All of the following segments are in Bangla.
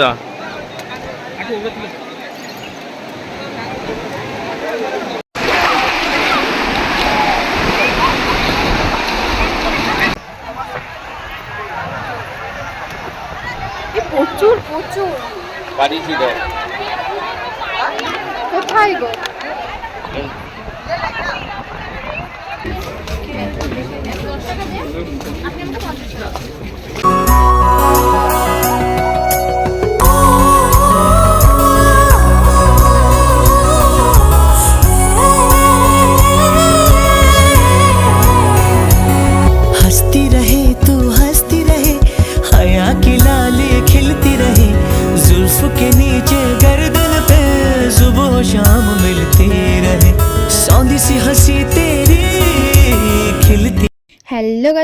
দাও। এ প্রচুর প্রচুর। বাড়ি ছিল।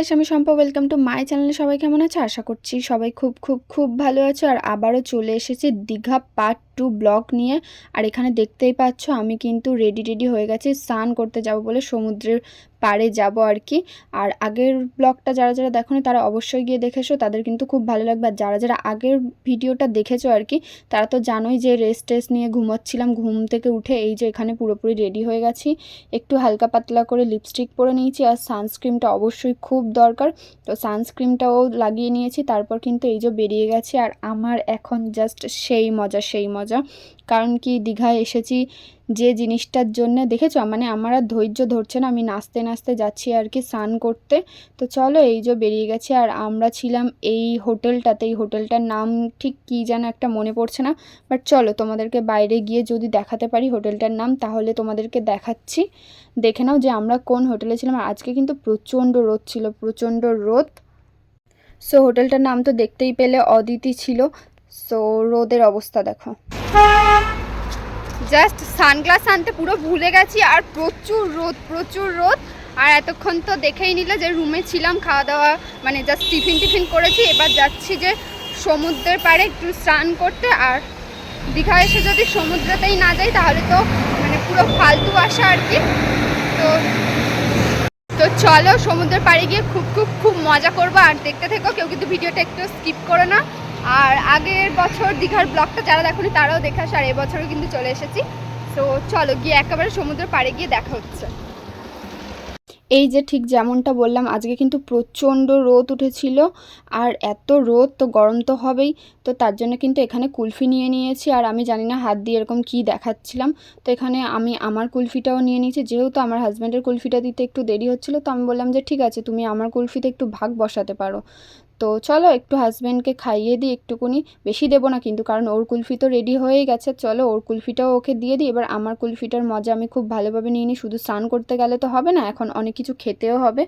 গাইস আমি সম্পা ওয়েলকাম টু মাই চ্যানেলে সবাই কেমন আছে? আশা করছি সবাই খুব খুব খুব ভালো আছো। আর আবারও চলে এসেছি দীঘা পার্ট টু ব্লক নিয়ে। আর এখানে দেখতেই পাচ্ছ, আমি কিন্তু রেডি রেডি হয়ে গেছি, স্নান করতে যাব বলে সমুদ্রের পাড়ে যাব আর কি। আর আগের ব্লগটা যারা যারা দেখোনি, তারা অবশ্যই গিয়ে দেখেছ। তাদের কিন্তু খুব ভালো লাগবে। আর যারা যারা আগের ভিডিওটা দেখেছ আর কি, তারা তো জানোই যে রেস্ট টেস্ট নিয়ে ঘুমাচ্ছিলাম। ঘুম থেকে উঠে এই যে এখানে পুরোপুরি রেডি হয়ে গেছি। একটু হালকা পাতলা করে লিপস্টিক পরে নিয়েছি। আর সানস্ক্রিনটা অবশ্যই খুব দরকার। তো সানস্ক্রিনটাও লাগিয়ে নিয়েছি। তারপর কিন্তু এই যে বেরিয়ে গেছি। আর আমার এখন জাস্ট সেই মজা সেই মজা। কারণ কি দীঘায় এসেছি যে জিনিসটার জন্য দেখেছ? মানে আমার আর ধৈর্য ধরছে না, আমি নাচতে নাচতে যাচ্ছি আর কি স্নান করতে। তো চলো এই যে বেরিয়ে গেছে আর আমরা ছিলাম এই হোটেলটাতে। এই হোটেলটার নাম ঠিক কী যেন একটা মনে পড়ছে না। বাট চলো তোমাদেরকে বাইরে গিয়ে যদি দেখাতে পারি হোটেলটার নাম, তাহলে তোমাদেরকে দেখাচ্ছি। দেখে নাও যে আমরা কোন হোটেলে ছিলাম। আর আজকে কিন্তু প্রচণ্ড রোদ ছিল, প্রচণ্ড রোদ। সো হোটেলটার নাম তো দেখতেই পেলে, অদিতি ছিল। সো রোদের অবস্থা দেখো। জাস্ট সানগ্লাস আনতে পুরো ভুলে গেছি আর প্রচুর রোদ প্রচুর রোদ। আর এতক্ষণ তো দেখেই নিলে যে রুমে ছিলাম, খাওয়া দাওয়া মানে জাস্ট টিফিন টিফিন করেছি। এবার যাচ্ছি যে সমুদ্রের পাড়ে একটু স্নান করতে। আর দীঘা এসে যদি সমুদ্রতেই না যাই, তাহলে তো মানে পুরো ফালতু আসা আর কি। তো তো চলো সমুদ্রের পাড়ে গিয়ে খুব খুব খুব মজা করব। আর দেখতে থেকো, কেউ কিন্তু ভিডিওটা একটু স্কিপ করো না। আর আগের বছর দীঘার ব্লগটা যারা দেখোনি, তারাও দেখে আসে, আর এবছরও কিন্তু চলে এসেছি। তো চলো গিয়ে একেবারে সমুদ্রের পাড়ে গিয়ে দেখা হচ্ছে। এই যে ঠিক যেমনটা বললাম, আজকে কিন্তু প্রচণ্ড রোদ উঠেছিল, আর এত রোদ তো গরম তো হবেই, তো তার জন্য কিন্তু এখানে কুলফি নিয়ে নিয়েছি, আর আমি জানি না হাত দিয়ে এরকম কি দেখাচ্ছিলাম, তো এখানে আমি আমার কুলফিটাও নিয়ে নিয়েছি, যেহেতু আমার হাজব্যান্ডের কুলফিটা দিতে একটু দেরি হচ্ছিল, তো আমি বললাম যে ঠিক আছে, তুমি আমার কুলফিতে একটু ভাগ বসাতে পারো। তো চলো একটু হাজব্যান্ডকে খাইয়ে দিই একটুকুনি। বেশি দেবো না কিন্তু, কারণ ওর কুলফি তো রেডি হয়েই গেছে। চলো ওর কুলফিটাও ওকে দিয়ে দিই। এবার আমার কুলফিটার মজা আমি খুব ভালোভাবে নিয়ে নিই। শুধু স্নান করতে গেলে তো হবে না, এখন অনেক কিছু খেতেও হবে।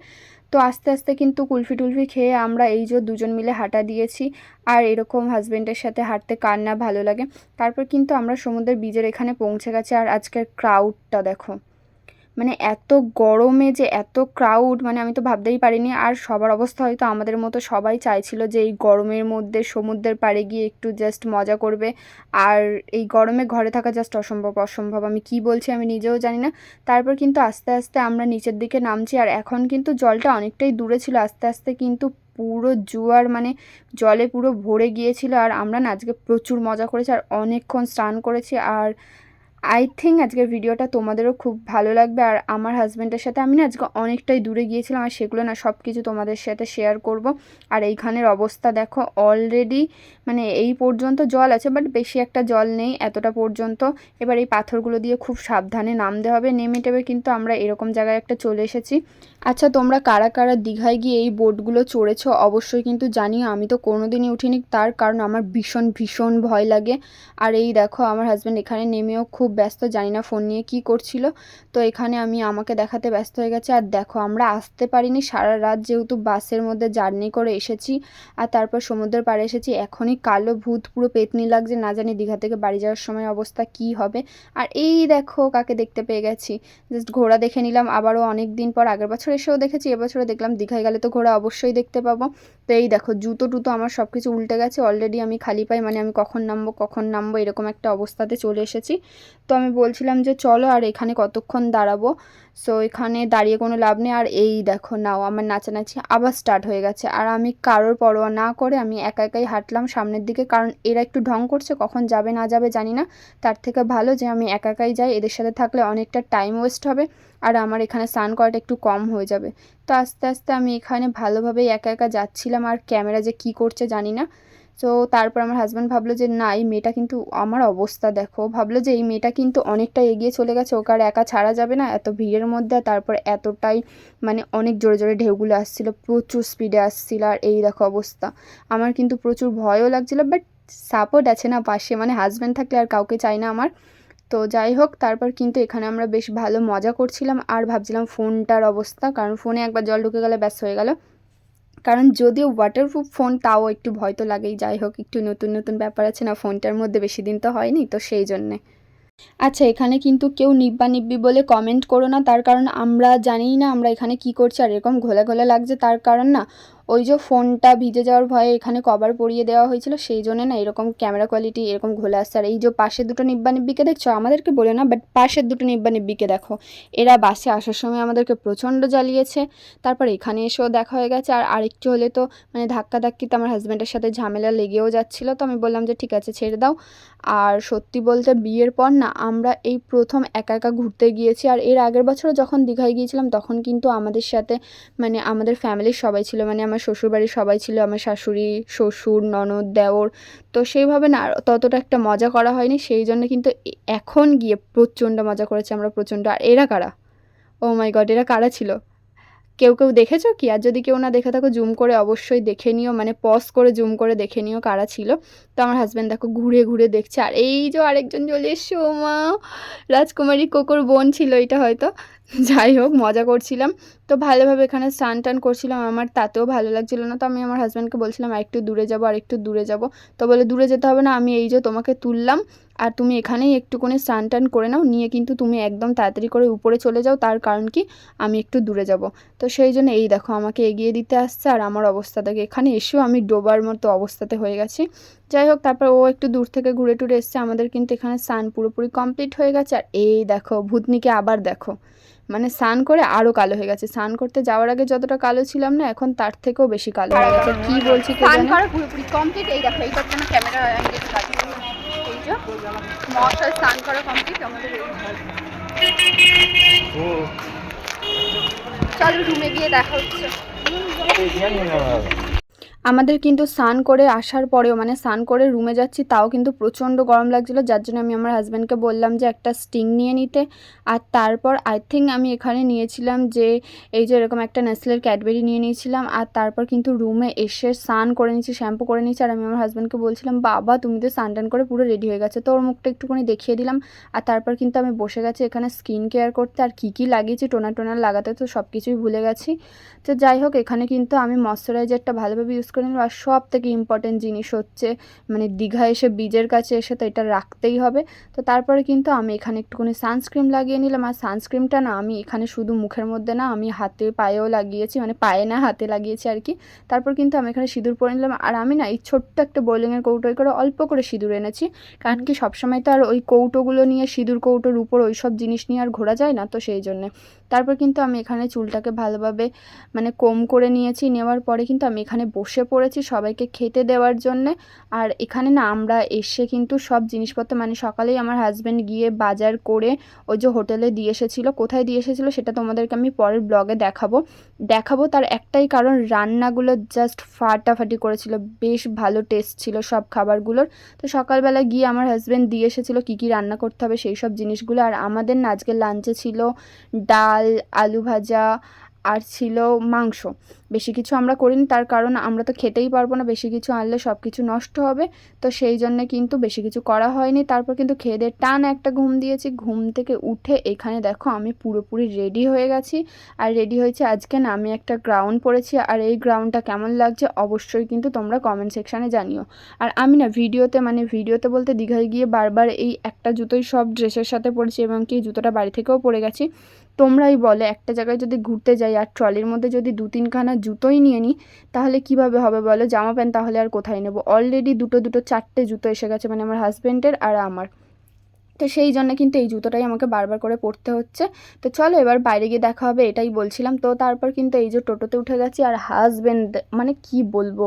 তো আস্তে আস্তে কিন্তু কুলফি টুলফি খেয়ে আমরা এই যে দুজন মিলে হাঁটা দিয়েছি। আর এরকম হাজব্যান্ডের সাথে হাঁটতে কার না ভালো লাগে। তারপর কিন্তু আমরা সমুদ্রের বীজের এখানে পৌঁছে গেছে। আর আজকের ক্রাউডটা দেখো। মানে এত গরমে যে এত ক্রাউড মানে আমি তো ভাবতেই পারিনি। আর সবার অবস্থা হয়তো আমাদের মতো সবাই চাইছিল যে এই গরমের মধ্যে সমুদ্রের পাড়ে গিয়ে একটু জাস্ট মজা করবে। আর এই গরমে ঘরে থাকা জাস্ট অসম্ভব অসম্ভব। আমি কি বলছি আমি নিজেও জানি না। তারপর কিন্তু আস্তে আস্তে আমরা নিচের দিকে নামছি। আর এখন কিন্তু জলটা অনেকটাই দূরে ছিল। আস্তে আস্তে কিন্তু পুরো জোয়ার মানে জলে পুরো ভরে গিয়েছিল। আর আমরা না আজকে প্রচুর মজা করেছি। আর অনেকক্ষণ স্নান করেছি। আর আই থিঙ্ক আজকের ভিডিওটা তোমাদেরও খুব ভালো লাগবে। আর আমার হাজব্যান্ডের সাথে আমি না আজকে অনেকটাই দূরে গিয়েছিলাম আর সেগুলো না সব কিছু তোমাদের সাথে শেয়ার করব। আর এইখানের অবস্থা দেখো অলরেডি মানে এই পর্যন্ত জল আছে বাট বেশি একটা জল নেই এতটা পর্যন্ত। এবার এই পাথরগুলো দিয়ে খুব সাবধানে নামতে হবে, নেমে টেবে কিন্তু আমরা এরকম জায়গায় একটা চলে এসেছি। আচ্ছা তোমরা কারা কারা দীঘায় গিয়ে এই বোটগুলো চড়েছো? অবশ্যই কিন্তু জানিও, আমি তো কোনোদিনই উঠিনি। তার কারণ আমার ভীষণ ভীষণ ভয় লাগে। আর এই দেখো, আমার হাজব্যান্ড এখানে নেমেও খুব ব্যস্ত, জানি না ফোন নিয়ে কি করছিল। তো এখানে আমি, আমাকে দেখাতে ব্যস্ত হয়ে গেছে। আর দেখো, আমরা আসতে পারিনি। সারা রাত যেহেতু বাসের মধ্যে জার্নি করে এসেছি আর তারপর সমুদ্রের পাড়ে এসেছি, এখনই কালো ভূত, পুরো পেতনি লাগছে। না জানি দীঘা থেকে বাড়ি যাওয়ার সময় অবস্থা কি হবে। আর এই দেখো, কাকে দেখতে পেয়ে গেছি। জাস্ট ঘোড়া দেখে নিলাম। আবারও অনেক দিন পর, আগের বছর এসেও দেখেছি, এবছরও দেখলাম। দীঘায় গেলে তো ঘোড়া অবশ্যই দেখতে পাবো। তো এই দেখো, জুতো টুতো আমার সব কিছু উল্টে গেছে। অলরেডি আমি খালি পাই মানে আমি কখন নামবো কখন নামবো, এরকম একটা অবস্থাতে চলে এসেছি। তো আমি বলছিলাম যে চলো আর এখানে কতক্ষণ দাঁড়াবো। সো এখানে দাঁড়িয়ে কোনো লাভ নেই। আর এই দেখো, নাও আমার নাচানাচি আবার স্টার্ট হয়ে গেছে। আর আমি কারোর পরোয়া না করে আমি একা একাই হাঁটলাম সামনের দিকে। কারণ এরা একটু ঢং করছে, কখন যাবে না যাবে জানি না। তার থেকে ভালো যে আমি একা একাই যাই, এদের সাথে থাকলে অনেকটা টাইম ওয়েস্ট হবে। আর আমার এখানে স্নান করাটা একটু কম হয়ে যাবে। তো আস্তে আস্তে আমি এখানে ভালোভাবেই একা একা যাচ্ছিলাম। আর ক্যামেরা যে কী করছে জানি না। তো তারপর আমার হাজব্যান্ড ভাবলো যে, না, এই মেয়েটা কিন্তু আমার অবস্থা দেখো। ভাবলো যে, এই মেয়েটা কিন্তু অনেকটা এগিয়ে চলে গেছে, ওকে আর একা ছাড়া যাবে না। এত ভিড়ের মধ্যে তারপর এতটাই মানে অনেক জোরে জোরে ঢেউগুলো আসছিল, প্রচুর স্পিডে আসছিল আর এই দেখো অবস্থা। আমার কিন্তু প্রচুর ভয়ও লাগছিল বাট সাপোর্ট আছে না পাশে মানে হাজব্যান্ড থাকলে আর কাউকে চাই না আমার। তো যাই হোক, তারপর কিন্তু এখানে আমরা বেশ ভালো মজা করছিলাম আর ভাবছিলাম ফোনটার অবস্থা, কারণ ফোনে একবার জল ঢুকে গেলে ব্যাস হয়ে গেল। কারণ যদিও ওয়াটারপ্রুফ ফোন তাও একটু ভয় তো লাগেই। যাই হোক, একটু নতুন নতুন ব্যাপার আছে না ফোনটার মধ্যে বেশি দিন তো হয়নি, তো সেই জন্যে। আচ্ছা এখানে কিন্তু কেউ নিব্বা নিব্বি বলে কমেন্ট করো না, তার কারণ আমরা জানি না আমরা এখানে কি করছি, আর এরকম ঘোলা ঘোলা লাগছে, তার কারণ না ওই যে ফোনটা ভিজে যাওয়ার ভয়ে এখানে কভার পরিয়ে দেওয়া হয়েছিল, সেই জন্য না এরকম ক্যামেরা কোয়ালিটি এরকম ঘোলা আসছে আর এই যে পাশের দুটো নিব্বা নিব্বিকে দেখছ? আমাদেরকে বলে না বাট পাশের দুটো নিব্বা নিব্বিকে দেখো। এরা বাসে আসার সময় আমাদেরকে প্রচণ্ড জ্বালিয়েছে। তারপর এখানে এসেও দেখা হয়ে গেছে। আর আরেকটু হলে তো মানে ধাক্কা ধাক্কিতে আমার হাজব্যান্ডের সাথে ঝামেলা লেগেও যাচ্ছিল, তো আমি বললাম যে ঠিক আছে, ছেড়ে দাও। আর সত্যি বলতে বিয়ের পর না আমরা এই প্রথম একা একা ঘুরতে গিয়েছি। আর এর আগের বছরও যখন দীঘায় গিয়েছিলাম, তখন কিন্তু আমাদের সাথে মানে আমাদের ফ্যামিলির সবাই ছিল। মানে আমার শ্বশুরবাড়ির সবাই ছিল, আমার শাশুড়ি, শ্বশুর, ননদ, দেওর। তো সেইভাবে না ততটা একটা মজা করা হয়নি, সেই জন্য কিন্তু এখন গিয়ে প্রচণ্ড মজা করেছি আমরা প্রচণ্ড। আর এরা কারা? ও মাই গড এরা কারা ছিল? কেউ কেউ দেখেছ কি? আর যদি কেউ না দেখে থাকো জুম করে অবশ্যই দেখে নিও। মানে পজ করে জুম করে দেখে নিও কারা ছিল। তো আমার হাজব্যান্ড দেখো ঘুরে ঘুরে দেখছে। আর এই যে আরেকজন চলে এসছো মা রাজকুমারী কোকোর বোন ছিল এটা হয়তো। যাই হোক, মজা করছিলাম। তো ভালোভাবে এখানে স্নান টান করছিলাম। আমার তাতেও ভালো লাগছিল না। তো আমি আমার হাজব্যান্ডকে বলছিলাম, আর একটু দূরে যাব, আর একটু দূরে যাব। তো বলে, দূরে যেতে হবে না, আমি এই যে তোমাকে তুললাম। আর তুমি এখানেই একটুখানি স্নান টান করে নাও নিয়ে কিন্তু তুমি একদম তাড়াতাড়ি করে উপরে চলে যাও তার কারণ কি আমি একটু দূরে যাব। তো সেই জন্য এই দেখো আমাকে এগিয়ে দিতে আসছে আর আমার অবস্থা দেখে এখানে এসেও আমি ডোবার মতো অবস্থাতে হয়ে গেছি। যাই হোক তারপর ও একটু দূর থেকে ঘুরে টুরে এসছে আমাদের কিন্তু এখানে স্নান পুরোপুরি কমপ্লিট হয়ে গেছে। আর এই দেখো ভূতনিকে আবার দেখো। মানে স্নান করে আরও কালো হয়ে গেছে। স্নান করতে যাওয়ার আগে যতটা কালো ছিলাম না এখন তার থেকেও বেশি কালো হয়ে গেছে। কি বলছি কে পুরোপুরি কমপ্লিট। এই দেখো জন্য ক্যামেরা অ্যাঙ্গেল কাটবে এই যে মশায় স্নান করা কমপ্লিট আমাদের চলো রুমে গিয়ে দেখা হচ্ছে। আমাদের কিন্তু স্নান করে আসার পরেও মানে স্নান করে রুমে যাচ্ছি, তাও কিন্তু প্রচণ্ড গরম লাগছিল, যার জন্য আমি আমার হাজব্যান্ডকে বললাম যে একটা স্টিং নিয়ে নিতে। আর তারপর আই থিঙ্ক আমি এখানে নিয়েছিলাম যে, এই যে এরকম একটা নেসলের ক্যাডবেরি নিয়ে নিয়েছিলাম, আর তারপর কিন্তু রুমে এসে স্নান করে নিয়েছি শ্যাম্পু করে নিয়েছি, আর আমি আমার হাজব্যান্ডকে বলছিলাম, বাবা, তুমি তো স্নান টান করে পুরো রেডি হয়ে গেছে। তো ওর মুখটা একটুখানি দেখিয়ে দিলাম, আর তারপর কিন্তু আমি বসে গেছি এখানে স্কিন কেয়ার করতে, আর কী কী লাগিয়েছি টোনার টোনার লাগাতে তো সব কিছুই ভুলে গেছি। তো যাই হোক, এখানে কিন্তু আমি ময়শ্চারাইজারটা ভালোভাবে ইউজ করে নিলাম আর সব থেকে ইম্পর্টেন্ট জিনিস হচ্ছে মানে দীঘা এসে বীজের কাছে এসে তো এটা রাখতেই হবে। তো তারপরে কিন্তু আমি এখানে একটুখানি সানস্ক্রিন লাগিয়ে নিলাম। আর সানস্ক্রিনটা না আমি এখানে শুধু মুখের মধ্যে না, আমি হাতে পায়েও লাগিয়েছি মানে পায়ে না, হাতে লাগিয়েছি আর কি। তারপর কিন্তু আমি এখানে সিঁদুর পরে নিলাম। আর আমি না এই ছোট্ট একটা বোলিংয়ের কৌটোয় করে অল্প করে সিঁদুর এনেছি। কারণ কি সবসময় তো আর ওই কৌটোগুলো নিয়ে, সিঁদুর কৌটোর উপর ওই সব জিনিস নিয়ে আর ঘোরা যায় না তো সেই জন্যে। তারপর কিন্তু আমি এখানে চুলটাকে ভালোভাবে মানে কম করে নিয়েছি। নেওয়ার পরে কিন্তু আমি এখানে বসে পড়েছি সবাইকে খেতে দেওয়ার জন্যে। আর এখানে না আমরা এসে কিন্তু সব জিনিসপত্র মানে সকালেই আমার হাজব্যান্ড গিয়ে বাজার করে ওই যে হোটেলে দিয়ে এসেছিল। কোথায় দিয়ে এসেছিল সেটা তোমাদেরকে আমি পরের ব্লগে দেখাবো। দেখাবো তার একটাই কারণ, রান্নাগুলো জাস্ট ফাটাফাটি করেছিল। বেশ ভালো টেস্ট ছিল সব খাবারগুলোর। তো সকালবেলা গিয়ে আমার হাজব্যান্ড দিয়ে এসেছিল কী কী রান্না করতে হবে সেই সব জিনিসগুলো। আর আমাদের না আজকে লাঞ্চে ছিল ডাল, আলু ভাজা আর ছিল মাংস। বেশি কিছু আমরা করিনি, তার কারণ আমরা তো খেতেই পারব না, বেশি কিছু আনলে সব কিছু নষ্ট হবে। তো সেই জন্যে কিন্তু বেশি কিছু করা হয়নি। তারপর কিন্তু খেয়ে টান একটা ঘুম দিয়েছি। ঘুম থেকে উঠে এখানে দেখো আমি পুরোপুরি রেডি হয়ে গেছি। আর রেডি হয়েছে আজকে না, আমি একটা গ্রাউন্ড পড়েছি। আর এই গ্রাউন্ডটা কেমন লাগছে অবশ্যই কিন্তু তোমরা কমেন্ট সেকশানে জানিও। আর আমি না ভিডিওতে মানে ভিডিওতে বলতে দীঘায় গিয়ে বারবার এই একটা জুতোই সব ড্রেসের সাথে পরেছি এবং কি জুতোটা বাড়ি থেকেও পরে গেছি। তোমরাই বলে, একটা জায়গায় যদি ঘুরতে যাই আর ট্রলির মধ্যে যদি দু তিনখানা জুতোই নিয়ে নিই তাহলে কীভাবে হবে বলো? জামা প্যান্ট তাহলে আর কোথায় নেব? অলরেডি দুটো দুটো চারটে জুতো এসে গেছে মানে আমার হাজব্যান্ডের আর আমার। তো সেই জন্য কিন্তু এই জুতোটাই আমাকে বারবার করে পরতে হচ্ছে। তো চলো এবার বাইরে গিয়ে দেখা হবে, এটাই বলছিলাম। তো তারপর কিন্তু এই যে টোটোতে উঠে গেছি আর হাজব্যান্ড মানে কি বলব,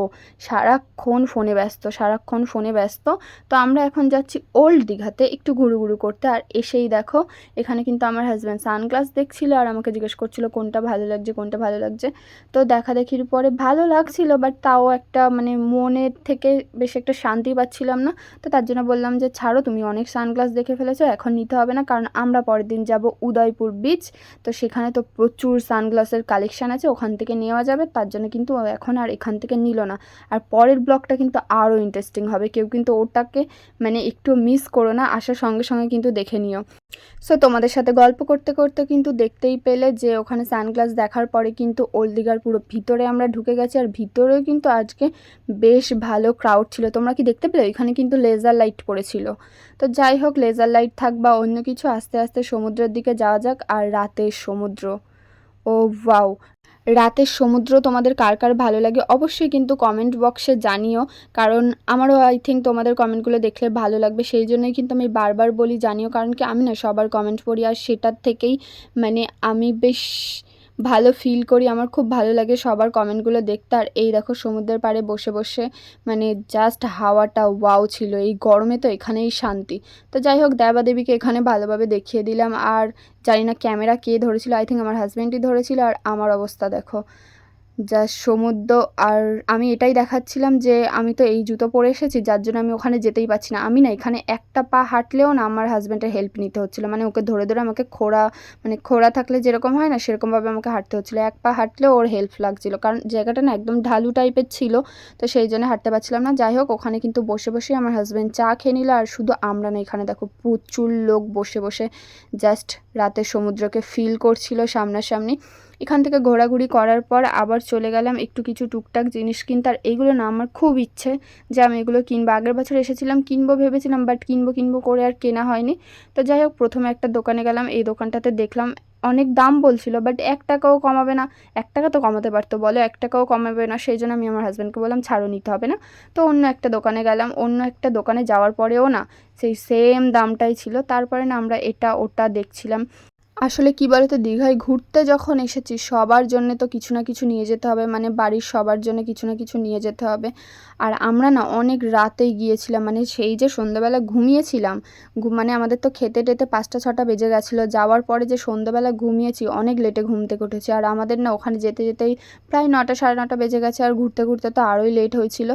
সারাক্ষণ ফোনে ব্যস্ত, সারাক্ষণ ফোনে ব্যস্ত। তো আমরা এখন যাচ্ছি ওল্ড দীঘাতে একটু ঘুরু ঘুরু করতে। আর এসেই দেখো, এখানে কিন্তু আমার হাজব্যান্ড সানগ্লাস দেখছিল আর আমাকে জিজ্ঞেস করছিল কোনটা ভালো লাগছে, কোনটা ভালো লাগছে। তো দেখা দেখির পরে ভালো লাগছিল বাট তাও একটা মানে মনের থেকে বেশ একটা শান্তি পাচ্ছিলাম না। তো তার জন্য বললাম যে, ছাড়ো, তুমি অনেক সানগ্লাস দেখে ফেলেছো, এখন নিতে হবে না, কারণ আমরা পরের দিন যাব উদয়পুর বিচ তো সেখানে তো প্রচুর সানগ্লাসের কালেকশান আছে, ওখান থেকে নেওয়া যাবে, তার জন্য কিন্তু এখন আর এখান থেকে নিল না। আর পরের ব্লগটা কিন্তু আরও ইন্টারেস্টিং হবে, কেউ কিন্তু ওটাকে মানে একটু মিস করো না, আসার সঙ্গে সঙ্গে কিন্তু দেখে নিও। সো তোমাদের সাথে গল্প করতে করতে কিন্তু দেখতেই পেলে যে ওখানে সানগ্লাস দেখার পরে কিন্তু ওল্ড দিঘার পুরো ভিতরে আমরা ঢুকে গেছি আর ভিতরেও কিন্তু আজকে বেশ ভালো ক্রাউড ছিল। তোমরা কি দেখতে পেলে? ওইখানে কিন্তু লেজার লাইট পড়েছিল। তো যাই হোক লেজার লাইট থাক বা অন্য কিছু, আস্তে আস্তে সমুদ্রের দিকে যাওয়া যাক আর রাতের সমুদ্র। ও ওয়াও রাতের সমুদ্র তোমাদের কার কার ভালো লাগে অবশ্যই কিন্তু কমেন্ট বক্সে জানিও। কারণ আমারও আই থিঙ্ক তোমাদের কমেন্টগুলো দেখলে ভালো লাগবে। সেই জন্যই কিন্তু আমি বারবার বলি জানিও। কারণ কি আমি না সবার কমেন্ট পড়ি আর সেটার থেকেই মানে আমি বেশ ভালো ফিল করি, আমার খুব ভালো লাগে সবার কমেন্টগুলো দেখতে। আর এই দেখো সমুদ্রের পাড়ে বসে বসে মানে জাস্ট হাওয়াটা ওয়াও ছিল। এই গরমে তো এখানেই শান্তি। তো যাই হোক দেবাদেবীকে এখানে ভালোভাবে দেখিয়ে দিলাম। আর জানি না ক্যামেরা কে ধরেছিল আই থিঙ্ক আমার হাজব্যান্ডই ধরেছিল। আর আমার অবস্থা দেখো। জাস্ট সমুদ্র আর আমি এটাই দেখাচ্ছিলাম যে আমি তো এই জুতো পরে এসেছি, যার জন্য আমি ওখানে যেতেই পারছি না। আমি না এখানে একটা পা হাঁটলেও না আমার হাজব্যান্ডের হেল্প নিতে হচ্ছিল। মানে ওকে ধরে ধরে আমাকে খোড়া মানে খোড়া থাকলে যেরকম হয় না সেরকমভাবে আমাকে হাঁটতে হচ্ছিল। এক পা হাঁটলেও ওর হেল্প লাগছিল। কারণ জায়গাটা না একদম ঢালু টাইপের ছিল, তো সেই জন্য হাঁটতে পারছিলাম না। যাই হোক, ওখানে কিন্তু বসে বসে আমার হাজব্যান্ড চা খেয়ে নিল। আর শুধু আমরা না এখানে দেখো প্রচুর লোক বসে বসে জাস্ট রাতে সমুদ্রকে ফিল করছিল সামনাসামনি। এখান থেকে ঘোরাঘুরি করার পর আবার চলে গেলাম একটু কিছু টুকটাক জিনিস কিনতে। আর এইগুলো না, আমার খুব ইচ্ছে যে আমি এগুলো কিনবো। আগের বছর এসেছিলাম কিনবো ভেবেছিলাম বাট কিনবো কিনবো করে আর কেনা হয়নি। তো যাই হোক, প্রথমে একটা দোকানে গেলাম, এই দোকানটাতে দেখলাম অনেক দাম বলছিল বাট এক টাকাও কমাবে না। এক টাকা তো কমাতে পারতো, বলো, এক টাকাও কমাবে না, সেই জন্য আমি আমার হাজব্যান্ডকে বললাম ছাড়ও নিতে হবে না। তো অন্য একটা দোকানে গেলাম, অন্য একটা দোকানে যাওয়ার পরেও না, সেই সেম দামটাই ছিল। তারপরে না আমরা এটা, ওটা দেখছিলাম। আসলে কি বলতো, দীঘায় ঘুরতে যখন এসেছি, সবার জন্য তো কিছু না কিছু নিয়ে যেতে হবে। মানে বাড়ির সবার জন্য কিছু না কিছু নিয়ে যেতে হবে। আর আমরা না অনেক রাতেই গিয়েছিলাম। মানে সেই যে সন্ধ্যাবেলা ঘুমিয়েছিলাম মানে আমাদের তো খেতে টেতে পাঁচটা, ছটা বেজে গেছিল। যাওয়ার পরে যে সন্ধ্যাবেলা ঘুমিয়েছি, অনেক লেটে ঘুম থেকে উঠেছি। আর আমাদের না ওখানে যেতে যেতেই প্রায় নটা, সাড়ে নটা বেজে গেছে। আর ঘুরতে ঘুরতে তো আরোই লেট হয়েছিল।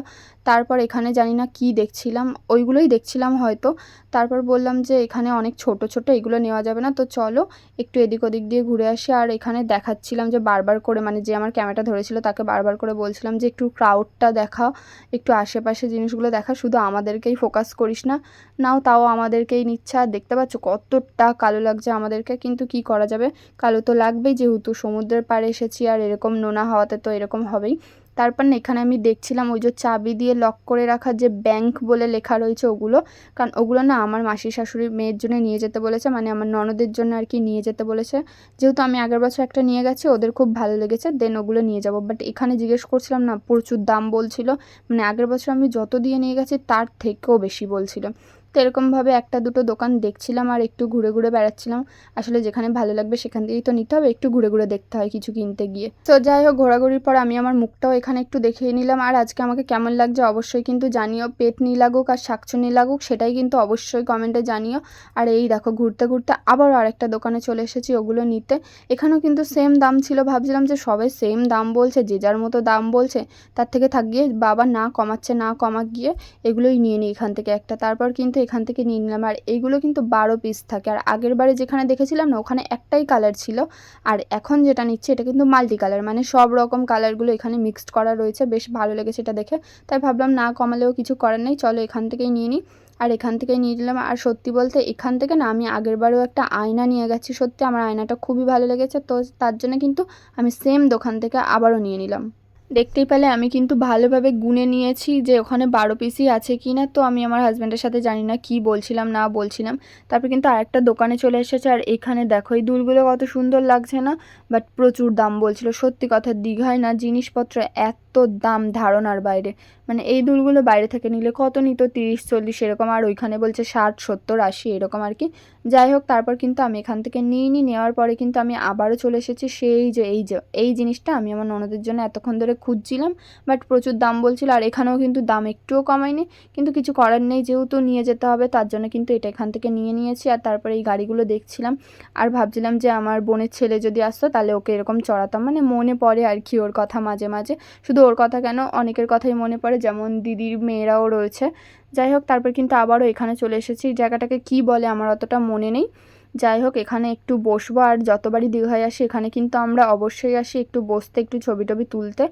তারপর এখানে জানি না কি দেখছিলাম, ওইগুলোই দেখছিলাম হয়তো। তারপর বললাম যে এখানে অনেক ছোট ছোট, এগুলো নেওয়া যাবে না, তো চলো একটু এদিক ওদিক দিয়ে ঘুরে আসি। আর এখানে দেখাচ্ছিলাম যে বারবার করে মানে যে আমার ক্যামেরাটা ধরেছিল তাকে বারবার করে বলছিলাম যে একটু ক্রাউডটা দেখাও, একটু আশেপাশে জিনিসগুলো দেখা, শুধু আমাদেরকেই ফোকাস করিস না। নাও তাও আমাদেরকেই নিচ্ছে। আর দেখতে পাচ্ছ কতটা কালো লাগছে আমাদেরকে, কিন্তু কি করা যাবে? কালো তো লাগবেই, যেহেতু সমুদ্রের পাড়ে এসেছি, আর এরকম নোনা হওয়াতে তো এরকম হবেই। তারপর না এখানে আমি দেখছিলাম ওই যে চাবি দিয়ে লক করে রাখার যে ব্যাংক বলে লেখা রয়েছে ওগুলো, কারণ ওগুলো না আমার মাসি শাশুড়ি মেয়ের জন্য নিয়ে যেতে বলেছে মানে আমার ননদের জন্য আর কি নিয়ে যেতে বলেছে। যেহেতু আমি আগের বছর একটা নিয়ে গেছি, ওদের খুব ভালো লেগেছে দেন ওগুলো নিয়ে যাব। বাট এখানে জিজ্ঞেস করছিলাম না, প্রচুর দাম বলছিল মানে আগের বছর আমি যত দিয়ে নিয়ে গেছি তার থেকেও বেশি বলছিল। তো এরকমভাবে একটা দুটো দোকান দেখছিলাম আর একটু ঘুরে ঘুরে বেড়াচ্ছিলাম। আসলে যেখানে ভালো লাগবে সেখান থেকেই তো নিতে হবে, একটু ঘুরে ঘুরে দেখতে হয় কিছু কিনতে গিয়ে। তো যাই হোক, ঘোরাঘুরির পর আমি আমার মুখটাও এখানে একটু দেখিয়ে নিলাম আর আজকে আমাকে কেমন লাগছে অবশ্যই কিন্তু জানিও। পেট নি লাগুক আর শাকচুনি লাগুক সেটাই কিন্তু অবশ্যই কমেন্টে জানিও। আর এই দেখো, ঘুরতে ঘুরতে আবারও আরেকটা দোকানে চলে এসেছি ওগুলো নিতে। এখানেও কিন্তু সেম দাম ছিল, ভাবছিলাম যে সবাই সেম দাম বলছে, যে যার মতো দাম বলছে তার থেকে থাক গিয়ে বাবা না কমাচ্ছে না কমা গিয়ে এগুলোই নিয়ে নিই এখান থেকে একটা। তারপর কিন্তু এখান থেকে নিয়ে নিলাম। আর এইগুলো কিন্তু বারো পিস থাকে। আর আগের বারে যেখানে দেখেছিলাম না, ওখানে একটাই কালার ছিল। আর এখন যেটা নিচ্ছে, এটা কিন্তু মাল্টি কালার মানে সব রকম কালারগুলো এখানে মিক্সড করা রয়েছে। বেশ ভালো লেগেছে এটা দেখে। তাই ভাবলাম না কমালেও কিছু করার নেই। চলো এখান থেকেই নিয়ে নিই। আর এখান থেকেই নিয়ে নিলাম। আর সত্যি বলতে এখান থেকে না, আমি আগের বারেও একটা আয়না নিয়ে গেছি। সত্যি আমার আয়নাটা খুবই ভালো লেগেছে। তো তার জন্য কিন্তু আমি সেম দোকান থেকে আবারও নিয়ে নিলাম। দেখতেই পেলে আমি কিন্তু ভালোভাবে গুনে নিয়েছি যে ওখানে বারো পিসই আছে কি না। তো আমি আমার হাজব্যান্ডের সাথে জানি না কি বলছিলাম, না বলছিলাম। তারপর কিন্তু আরেকটা দোকানে চলে এসেছে আর এখানে দেখো, এই দুলগুলো কত সুন্দর লাগছে না? বাট প্রচুর দাম বলছিল। সত্যি কথা, দীঘায় না জিনিসপত্র এত দাম ধারণার বাইরে। মানে এই দুলগুলো বাইরে থেকে নিলে কত নিত? তিরিশ, চল্লিশ এরকম, আর ওইখানে বলছে ষাট, সত্তর, আশি এরকম আর কি। যাই হোক, তারপর কিন্তু আমি এখান থেকে নিয়ে নিই। নেওয়ার পরে কিন্তু আমি আবারও চলে এসেছি সেই যে, এই যে, এই জিনিসটা আমি আমার ননদের জন্য এতক্ষণ ধরে খুঁজছিলাম বাট প্রচুর দাম বলছিল আর এখানেও কিন্তু দাম একটুও কমায়নি। কিন্তু কিছু করার নেই, যেহেতু নিয়ে যেতে হবে, তার জন্য কিন্তু এটা এখান থেকে নিয়ে নিয়েছি আর তারপরে এই গাড়িগুলো দেখছিলাম। আর ভাবছিলাম যে আমার বোনের ছেলে যদি আসতো, তাহলে ওকে এরকম চড়াতাম। মানে মনে পড়ে আর কি ওর কথা মাঝে মাঝে। শুধু ওর কথা কেন, অনেকের কথাই মনে পড়ে, যেমন দিদির মেয়েরাও রয়েছে। যাই হোক, তারপর কিন্তু আবারও এখানে চলে এসেছি। জায়গাটাকে কি বলে আমার অতটা মনে নেই। যাই হোক, এখানে একটু বসবো আর যতবারই দীঘায় আসি, এখানে কিন্তু আমরা অবশ্যই আসি একটু বসতে, একটু ছবি টবি তুলতে।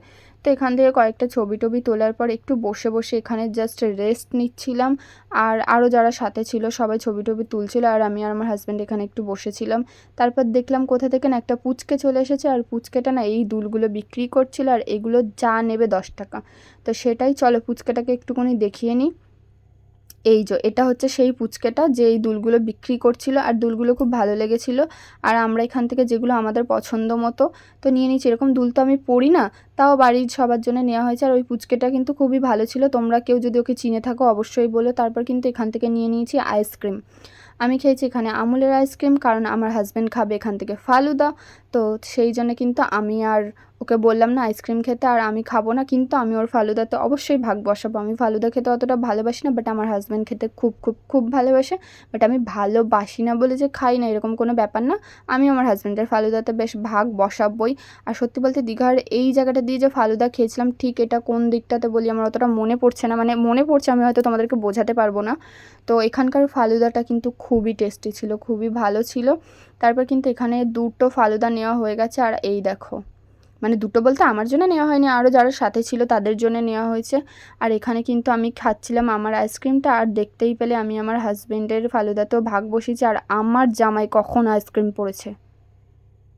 তো এখান থেকে কয়েকটা ছবি টবি তোলার পর একটু বসে বসে এখানে জাস্ট রেস্ট নিচ্ছিলাম। আর আরও যারা সাথে ছিল, সবাই ছবি টবি তুলছিল আর আমি আর আমার হাজব্যান্ড এখানে একটু বসেছিলাম। তারপর দেখলাম কোথা থেকে না একটা পুচকে চলে এসেছে আর পুচকেটা না এই দুলগুলো বিক্রি করছিল আর এগুলো যা নেবে দশ টাকা। তো সেটাই, চলো পুচকেটাকে একটুখানি দেখিয়ে নিই। এই যে, এটা হচ্ছে সেই পুচকেটা যে এই দুলগুলো বিক্রি করছিল আর দুলগুলো খুব ভালো লেগেছিল। আর আমরা এখান থেকে যেগুলো আমাদের পছন্দ মতো, তো নিয়ে নিচ্ছি এরকম দুল তো আমি পড়ি না, তাও বাড়ির সবার জন্য নেওয়া হয়েছে। আর ওই পুচকেটা কিন্তু খুবই ভালো ছিল। তোমরা কেউ যদি ওকে চিনে থাকো অবশ্যই বলো। তারপর কিন্তু এখান থেকে নিয়ে নিয়েছি আইসক্রিম। আমি খেয়েছি এখানে আমুলের আইসক্রিম, কারণ আমার হাজব্যান্ড খাবে এখান থেকে ফালুদা। তো সেই জন্য কিন্তু আমি আর ওকে বললাম, না, আইসক্রিম খেতে আর আমি খাব না, কিন্তু আমি ওর ফালুদাতে অবশ্যই ভাগ বসাবো। আমি ফালুদা খেতে অতটা ভালোবাসি না বাট আমার হাজব্যান্ড খেতে খুব খুব খুব ভালোবাসে। বাট আমি ভালোবাসি না বলে যে খাই না, এরকম কোনো ব্যাপার না। আমি আমার হাজব্যান্ডের ফালুদাতে বেশ ভাগ বসাবই। আর সত্যি বলতে দীঘার এই জায়গাটা দিয়ে যে ফালুদা খেয়েছিলাম, ঠিক এটা কোন দিকটাতে বলি আমার অতটা মনে পড়ছে না। মানে মনে পড়ছে, আমি হয়তো তোমাদেরকে বোঝাতে পারব না। তো এখানকার ফালুদাটা কিন্তু খুবই টেস্টি ছিল, খুবই ভালো ছিল। তারপর কিন্তু এখানে দুটো ফালুদা নেওয়া হয়ে গেছে, আর এই দেখো। মানে দুটো বলতে আমার জন্য নেওয়া হয়নি, আরও যারা সাথে ছিল তাদের জন্য নেওয়া হয়েছে। আর এখানে কিন্তু আমি খাচ্ছিলাম আমার আইসক্রিমটা আর দেখতেই পেলে আমি আমার হাজব্যান্ডের ফালুদাতেও ভাগ বসেছি আর আমার জামাই কখন আইসক্রিম পড়েছে।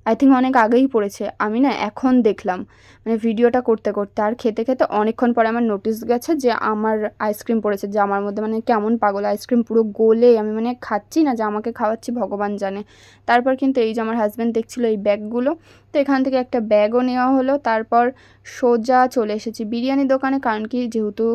আই থিঙ্ক অনেক আগেই পড়েছে, আমি না এখন দেখলাম। মানে ভিডিওটা করতে করতে আর খেতে খেতে অনেকক্ষণ পরে আমার নোটিস গেছে যে আমার আইসক্রিম পড়েছে জামার মধ্যে মানে কেমন পাগল, আইসক্রিম পুরো গোলে, আমি মানে খাচ্ছি না, যে আমাকে খাওয়াচ্ছি, ভগবান জানে। তারপর কিন্তু এই যে আমার হাজব্যান্ড দেখছিল এই ব্যাগগুলো তো এখান থেকে একটা ব্যাগও নেওয়া হলো। তারপর সোজা চলে এসেছি বিরিয়ানি দোকানে, কারণ কি যেহেতু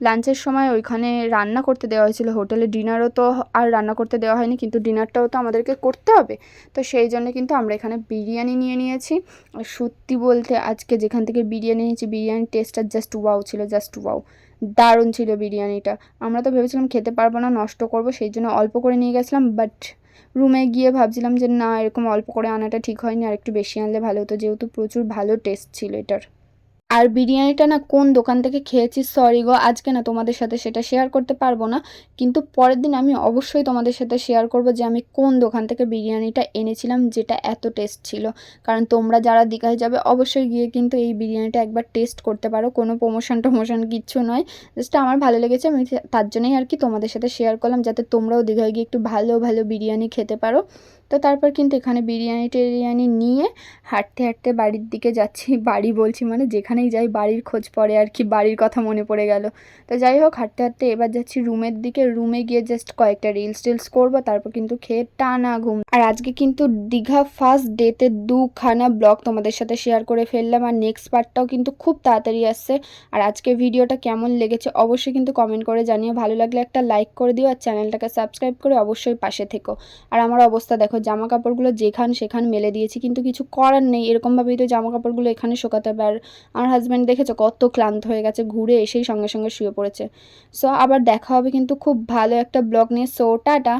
লাঞ্চের সময় ওইখানে রান্না করতে দেওয়া হয়েছিল, হোটেলে ডিনারও তো আর রান্না করতে দেওয়া হয়নি, কিন্তু ডিনারটাও তো আমাদেরকে করতে হবে। তো সেই জন্য কিন্তু আমরা এখানে বিরিয়ানি নিয়ে নিয়েছি। আর সত্যি বলতে আজকে যেখান থেকে বিরিয়ানি নিয়েছি, বিরিয়ানির টেস্টটা জাস্ট ওয়াও ছিল জাস্ট ওয়াও দারুণ ছিল বিরিয়ানিটা। আমরা তো ভেবেছিলাম খেতে পারব না, নষ্ট করব, সেই জন্য অল্প করে নিয়ে গেছিলাম বাট রুমে গিয়ে ভাবছিলাম যে না, এরকম অল্প করে আনাটা ঠিক হয়নি আর একটু বেশি আনলে ভালো হতো, যেহেতু প্রচুর ভালো টেস্ট ছিল এটার। আর বিরিয়ানিটা না কোন দোকান থেকে খেয়েছি সরি গো, আজকে না তোমাদের সাথে সেটা শেয়ার করতে পারব না। কিন্তু পরের দিন আমি অবশ্যই তোমাদের সাথে শেয়ার করব যে আমি কোন দোকান থেকে বিরিয়ানিটা এনেছিলাম যেটা এত টেস্ট ছিল। কারণ তোমরা যারা দীঘায় যাবে অবশ্যই গিয়ে কিন্তু এই বিরিয়ানিটা একবার টেস্ট করতে পারো, কোনো প্রমোশন টমোশন কিচ্ছু নয়। জাস্ট আমার ভালো লেগেছে, আমি তার জন্যই আর কি তোমাদের সাথে শেয়ার করলাম যাতে তোমরাও দীঘায় গিয়ে একটু ভালো ভালো বিরিয়ানি খেতে পারো। তো তারপর কিন্তু এখানে বিরিয়ানি টিরিয়ানি নিয়ে হাঁটতে হাঁটতে বাড়ির দিকে যাচ্ছি, বাড়ি বলছি মানে যেখানেই যাই বাড়ির খোঁজ পড়ে আর কি, বাড়ির কথা মনে পড়ে গেল। তো যাই হোক, হাঁটতে হাঁটতে এবার যাচ্ছি রুমের দিকে, রুমে গিয়ে জাস্ট কয়েকটা রিলস টিলস করব, তারপর কিন্তু খেয়ে টানা ঘুম। আর আজকে কিন্তু দীঘা ফার্স্ট ডেতে দুখানা ব্লগ তোমাদের সাথে শেয়ার করে ফেললাম, আর নেক্সট পার্টটাও কিন্তু খুব তাড়াতাড়ি আসছে। আর আজকে ভিডিওটা কেমন লেগেছে অবশ্যই কিন্তু কমেন্ট করে জানিয়ে ভালো লাগলে একটা লাইক করে দিও, আর চ্যানেলটাকে সাবস্ক্রাইব করে অবশ্যই পাশে থেকো। আর আমার অবস্থা দেখো জামা কাপড়গুলো যেখান সেখান মেলে দিয়েছি, কিন্তু কিছু করার নেই। এরকমভাবেই তো জামা কাপড়গুলো এখানে শোকাতে হবে। আর আমার হাজব্যান্ড দেখেছ কত ক্লান্ত হয়ে গেছে, ঘুরে এসেই সঙ্গে সঙ্গে শুয়ে পড়েছে। সো আবার দেখা হবে কিন্তু খুব ভালো একটা ব্লগ নিয়ে। So tata!